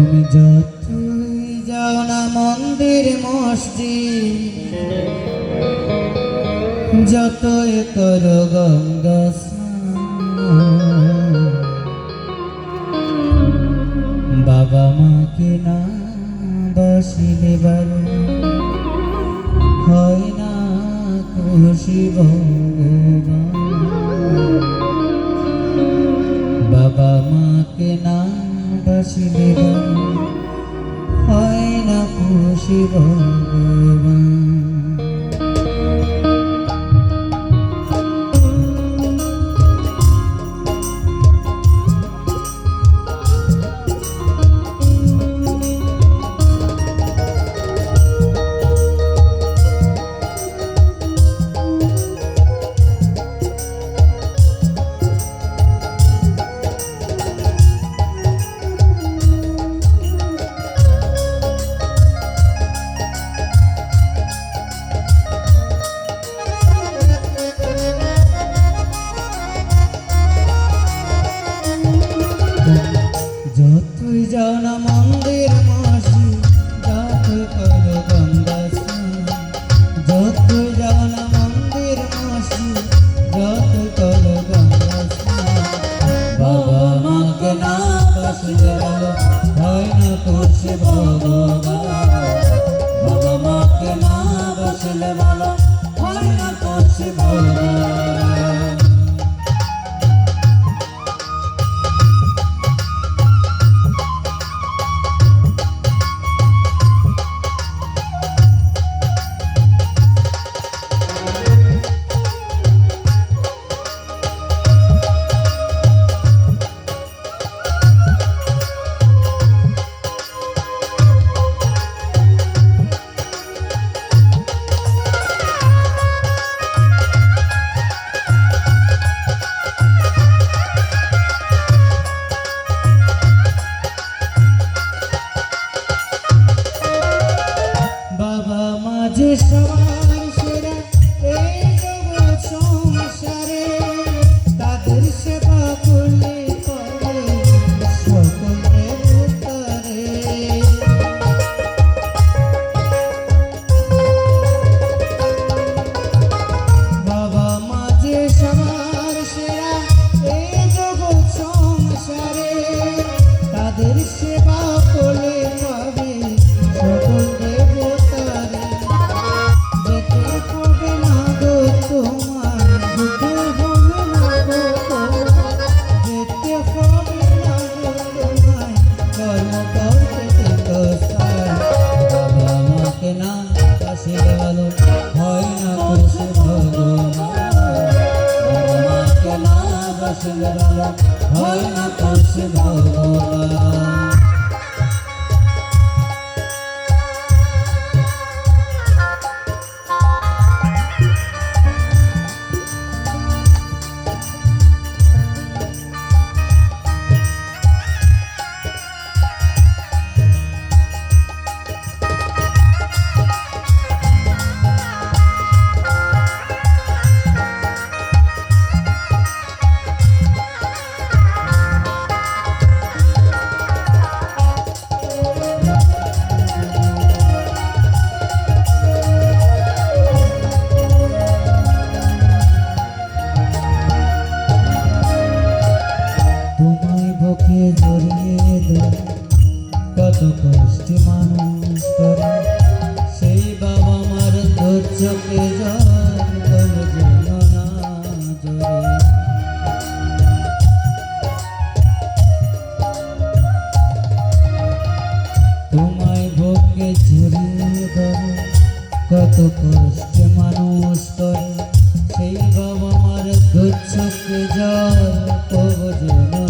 তুমি যতই যাও না মন্দির, মসজিদ। যতই করো গঙ্গা বাবা মাকে না বাসিলে বাবা হয় না খুশি ভগবান বাবা মাকে না বাসিলে বাবা হয় না খুশি যতই মন্দির মাসি যতই করো গঙ্গা স্নান, যতই মন্দির মাসি যতই করো গঙ্গা বাবা মাকে না বাসলে হয় না করছে ভগবান। It's a না বাসলে হয় না তোর সে তোমায় জড়িয়ে দেয় কত কষ্ট মানুষ করে, সেই বাবা মার ধৈর্যকে জল করব না জোরে তোমায় বুকে জড়িয়ে দেয় কত কষ্ট মানুষ করে, সেই বাবা মার ধৈর্যকে জল করব